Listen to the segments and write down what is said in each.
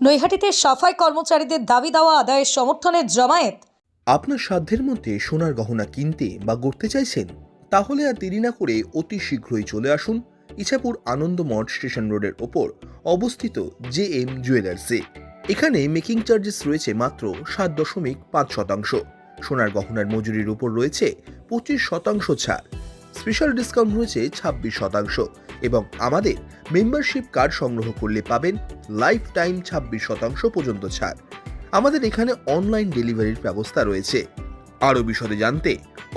নৈহাটিতে সাফাই কর্মচারীদের দাবি দেওয়া আদায়ের সমর্থনে জমায়েত। আপনার সাধ্যের মধ্যে সোনার গহনা কিনতে বা গড়তে চাইছেন, তাহলে আর দেরি না করে অতি শীঘ্রই চলে আসুন ইছাপুর আনন্দ মঠ স্টেশন রোডের ওপর অবস্থিত জে এম জুয়েলার্সে। এখানে মেকিং চার্জেস রয়েছে মাত্র সাত দশমিক পাঁচ শতাংশ। সোনার গহনার মজুরির উপর রয়েছে পঁচিশ শতাংশ ছাড়। স্পেশাল ডিসকাউন্ট রয়েছে ছাব্বিশ শতাংশ এবং আমাদের মেম্বারশিপ কার্ড সংগ্রহ করলে পাবেন লাইফ টাইম ছাব্বিশ শতাংশ পর্যন্ত ছাড়। আমাদের এখানে অনলাইন ডেলিভারির ব্যবস্থা রয়েছে। আরও বিশদে জানতে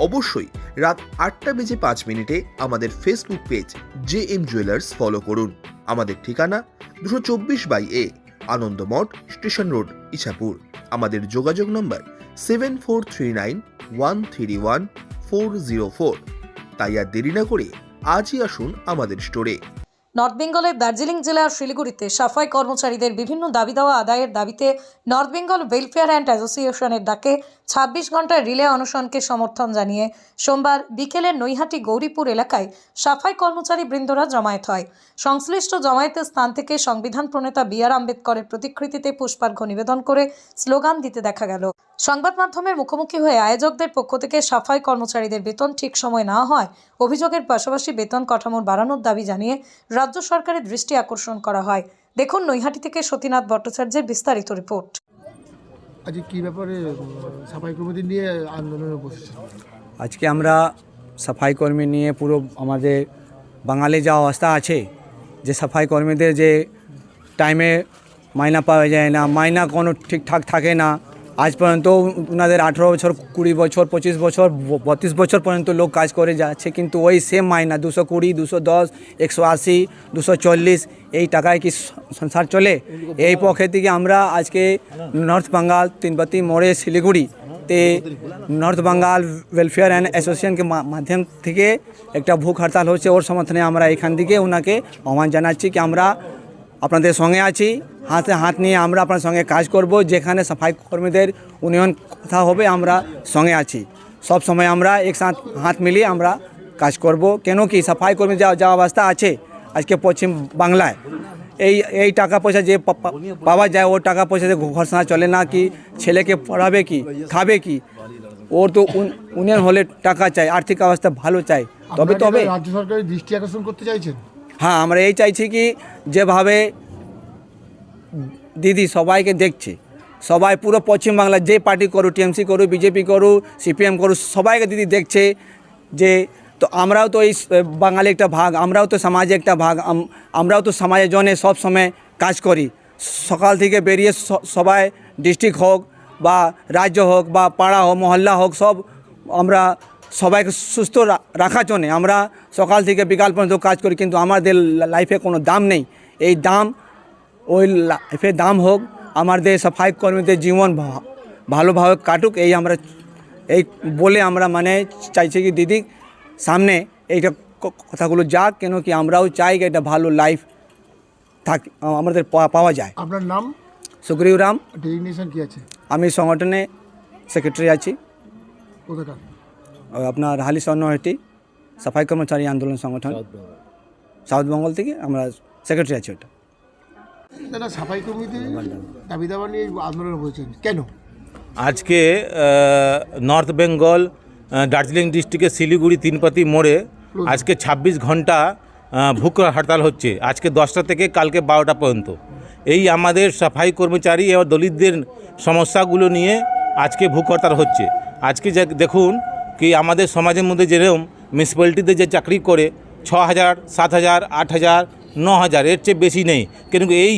অবশ্যই রাত আটটা বেজে পাঁচ মিনিটে আমাদের Facebook page J M jewellers follow করুন। আমাদের ঠিকানা দুশো চব্বিশ by A, Anandamath station road, Ichapur. আমাদের যোগাযোগ নম্বর seven four three nine one three one four zero four তাই আর দেরি না করে আজই আসুন আমাদের স্টোরে। নর্থ বেঙ্গলের দার্জিলিং জেলার শিলিগুড়িতে সাফাই কর্মচারীদের বিভিন্ন দাবি দেওয়া আদায়ের দাবিতে নর্থ বেঙ্গল ওয়েলফেয়ার অ্যান্ড অ্যাসোসিয়েশনের ডাকে ছাব্বিশ ঘণ্টার রিলে অনশনকে সমর্থন জানিয়ে সোমবার বিকেলে নৈহাটি গৌরীপুর এলাকায় সাফাই কর্মচারী বৃন্দরা জমায়েত হয়। সংশ্লিষ্ট জমায়েতের স্থান থেকে সংবিধান প্রণেতা বি আর আম্বেদকরের প্রতিকৃতিতে পুষ্পার্ঘ্য নিবেদন করে স্লোগান দিতে দেখা গেল। সংবাদ মাধ্যমের মুখোমুখি হয়ে আয়োজকদের পক্ষ থেকে সাফাই কর্মচারীদের বেতন ঠিক সময় না হয়। অভিযোগের পাশাপাশি বেতন কাঠামোর বাড়ানোর দাবি জানিয়ে সরকারের দৃষ্টি আকর্ষণ করা হয়। দেখুন নৈহাটি থেকে সতীনাথ ভট্টাচার্যের বিস্তারিত রিপোর্ট। আজকে কী ব্যাপারে সাফাই কর্মীদের নিয়ে আন্দোলনে বসেছে আজকে আমরা সাফাই কর্মী নিয়ে পুরো আমাদের বাঙালি যা অবস্থা আছে যে সাফাই কর্মীদের যে টাইমে মাইনা পাওয়া যায় না মাইনা কোনো ঠিকঠাক থাকে না আজ পর্যন্ত ওনাদের আঠেরো বছর, কুড়ি বছর, পঁচিশ বছর, বত্রিশ বছর পর্যন্ত লোক কাজ করে যাচ্ছে, কিন্তু ওই সেম মাইনা, দুশো কুড়ি, দুশো দশ, একশো আশি, দুশো চল্লিশ, এই টাকায় কি সংসার চলে? এই পক্ষে থেকে আমরা আজকে নর্থ বাঙ্গাল তিনপতি মোড়ে শিলিগুড়ি তে নর্থ বাঙ্গাল ওয়েলফেয়ার অ্যান্ড অ্যাসোসিয়েশনকে মাধ্যম থেকে একটা ভুক হরতাল হচ্ছে, ওর সমর্থনে আমরা এখান থেকে ওনাকে আহ্বান জানাচ্ছি কি আমরা আপনাদের সঙ্গে আছি। হাতে হাত নিয়ে আমরা আপনার সঙ্গে কাজ করব যেখানে সাফাই কর্মীদের উন্নয়ন কথা হবে আমরা সঙ্গে আছি। সব সময় আমরা একসাথ হাত মিলিয়ে আমরা কাজ করব। কেন কি সাফাই কর্মী যা যা অবস্থা আছে আজকে পশ্চিম বাংলায়। এই এই টাকা পয়সা যে পাওয়া যায় ও টাকা পয়সা দিয়ে ঘর সংসার চলে না কি? ছেলেকে পড়াবে কি? খাবে কি? ওর তো উন- উন্নয়ন হলে টাকা চাই আর্থিক অবস্থা ভালো চাই। তবে তবে রাজ্য সরকারের দৃষ্টি আকর্ষণ করতে চাইছেন? হ্যাঁ আমরা এই চাইছি কি যেভাবে দিদি সবাইকে দেখছে। সবাই পুরো পশ্চিমবাংলা যে পার্টি করু টিএমসি করু বিজেপি করু সিপিএম করু সবাইকে দিদি দেখছে যে তো আমরাও তো এই বাঙালি একটা ভাগ, আমরাও তো সমাজে একটা ভাগ আমরাও তো সমাজের জন্য সময় কাজ করি। সকাল থেকে বেরিয়ে সবাই ডিস্ট্রিক্ট হোক বা রাজ্য হোক বা পাড়া হোক, মহল্লা হোক, সব আমরা সবাইকে সুস্থ রাখার জন্যে আমরা সকাল থেকে বিকাল পর্যন্ত কাজ করি কিন্তু আমাদের লাইফে কোনো দাম নেই। এই দাম ওই লাইফে দাম হোক আমাদের সাফাই কর্মীদের জীবন ভালোভাবে কাটুক এই আমরা এই বলে আমরা মানে চাইছি কি দিদি সামনে এইটা কথাগুলো যাক কেন কি আমরাও চাই কি একটা ভালো লাইফ থাক আমাদের পাওয়া- যায়। আপনার নাম? সুগ্রীব রাম। ডেজিগনেশন কি আছে? আমি সংগঠনে সেক্রেটারি আছি। কোথাকার? আপনার হালি স্বর্ণহাটি সাফাই কর্মচারী আন্দোলন সংগঠন সাউথ বেঙ্গল। থেকে আমরা সেক্রেটারি আছি ওটা। দাদা সাফাই কর্মীদের দাবি দাবা নিয়ে আন্দোলনে বসেছেন কেন? আজকে নর্থ বেঙ্গল দার্জিলিং ডিস্ট্রিক্টের শিলিগুড়ি তিনপাতি মোড়ে আজকে ২৬ ঘণ্টা ভুক হরতাল হচ্ছে। আজকে দশটা থেকে কালকে বারোটা পর্যন্ত। এই আমাদের সাফাই কর্মচারী এবং দলিতদের সমস্যাগুলো নিয়ে আজকে ভুক হরতাল হচ্ছে। আজকে দেখুন কি আমাদের সমাজের মধ্যে যেরকম মিউনিসিপ্যালিটিতে যে চাকরি করে ছ হাজার সাত হাজার আট হাজার ন হাজার এর চেয়ে বেশি নেই। কিন্তু এই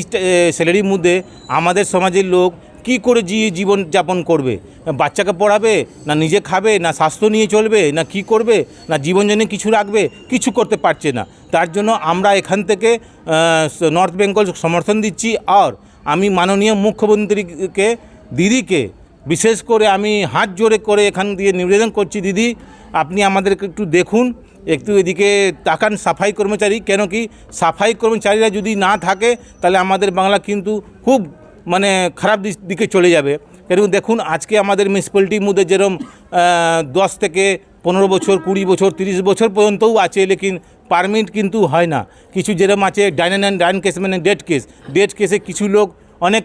স্যালারির মধ্যে আমাদের সমাজের লোক কি করে জীবন যাপন করবে? বাচ্চাকে পড়াবে, না নিজে খাবে, না স্বাস্থ্য নিয়ে চলবে, না কি করবে, না জীবন জন্য কিছু রাখবে, কিছু করতে পারছে না। তার জন্য আমরা এখান থেকে নর্থ বেঙ্গল সমর্থন দিচ্ছি। আর আমি মাননীয় মুখ্যমন্ত্রীকে, দিদিকে বিশেষ করে আমি হাত জোরে করে এখান দিয়ে নিবেদন করছি, দিদি, আপনি আমাদেরকে একটু দেখুন, একটু এদিকে তাকান সাফাই কর্মচারী, কেন কি সাফাই কর্মচারীরা যদি না থাকে, তাহলে আমাদের বাংলা কিন্তু খুব মানে খারাপ দিক- চলে যাবে। কেন দেখুন, আজকে আমাদের মিউনিসিপ্যালিটির মধ্যে যেরকম দশ থেকে পনেরো বছর, কুড়ি বছর, তিরিশ বছর পর্যন্তও আছে, লেকিন পারমিট কিন্তু হয় না। কিছু যেরকম আছে ডাইন অ্যান্ড ডাইন কেস মানে ডেট কেস ডেট কেসে কিছু লোক অনেক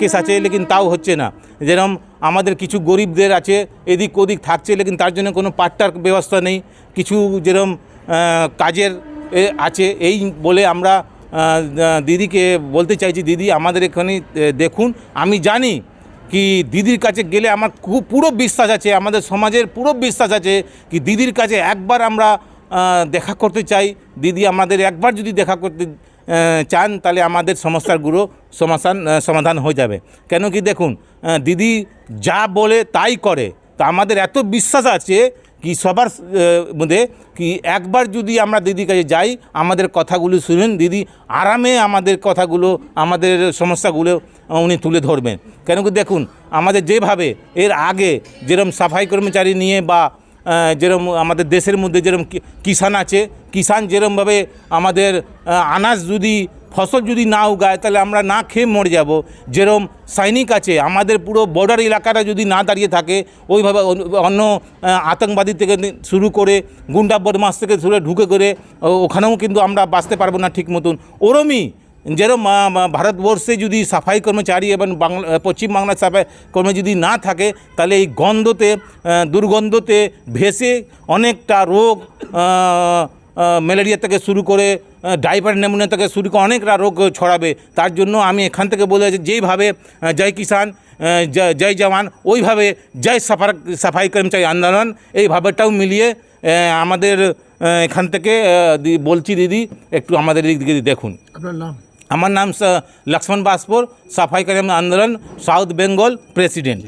কেস আছে, লেকিন তাও হচ্ছে না। যেরকম আমাদের কিছু গরিবদের আছে, এদিক ওদিক থাকছে, লেকিন তার জন্য কোনো পাট্টার ব্যবস্থা নেই। কিছু যেরকম কাজের আছে, এই বলে আমরা দিদিকে বলতে চাইছি, দিদি আমাদের এখানে দেখুন, আমি জানি কি দিদির কাছে গেলে আমার খুব, পুরো বিশ্বাস আছে, আমাদের সমাজের পুরো বিশ্বাস আছে কি দিদির কাছে একবার আমরা দেখা করতে চাই। দিদি আমাদের একবার যদি দেখা করতে চান, তাহলে আমাদের সমস্যাগুলো সমাধান সমাধান হয়ে যাবে। কেন কি দেখুন দিদি যা বলে তাই করে। তা আমাদের এত বিশ্বাস আছে কি সবার মধ্যে কি একবার যদি আমরা দিদির কাছে যাই, আমাদের কথাগুলো শুনেন, দিদি আরামে আমাদের কথাগুলো, আমাদের সমস্যাগুলো উনি তুলে ধরবেন। কেন কি দেখুন, আমাদের যেভাবে, এর আগে যেরকম সাফাই কর্মচারী নিয়ে বা আহ, যেরকম আমাদের দেশের মধ্যে যেরম কিষান আছে কিষান যেরমভাবে আমাদের আনাজ যদি ফসল যদি না উগায় তাহলে আমরা না খেয়ে মরে যাব। যেরম সৈনিক আছে আমাদের পুরো বর্ডার এলাকাটা যদি না দাঁড়িয়ে থাকে ওইভাবে অন্য- আতঙ্কবাদী থেকে শুরু করে গুন্ডা বদমাস থেকে শুরু ঢুকে করে ওখানেও কিন্তু আমরা বাঁচতে পারব না ঠিক মতন। ওরমই আহ, ভারতবর্ষে যদি সাফাই কর্মচারী এবং বাংলা পশ্চিমবাংলার সাফাই কর্মী যদি না থাকে তাহলে এই গন্ধতে দুর্গন্ধতে ভেসে অনেকটা রোগ ম্যালেরিয়া থেকে শুরু করে ডাইপার নেমোনিয়া থেকে শুরু করে অনেকটা রোগ ছড়াবে তার জন্য আমি এখান থেকে বলে যেইভাবে জয় কিষান জয়- জওয়ান ওইভাবে জয় সাফার সাফাই কর্মচারী আন্দোলন এইভাবেটাও মিলিয়ে আমাদের এখান থেকে বলছি দিদি একটু আমাদের দিকে দেখুন আপনার নাম আমার নাম স- লক্ষ্মণ বাসপুর সাফাই কর্মী আন্দোলন সাউথ বেঙ্গল প্রেসিডেন্ট।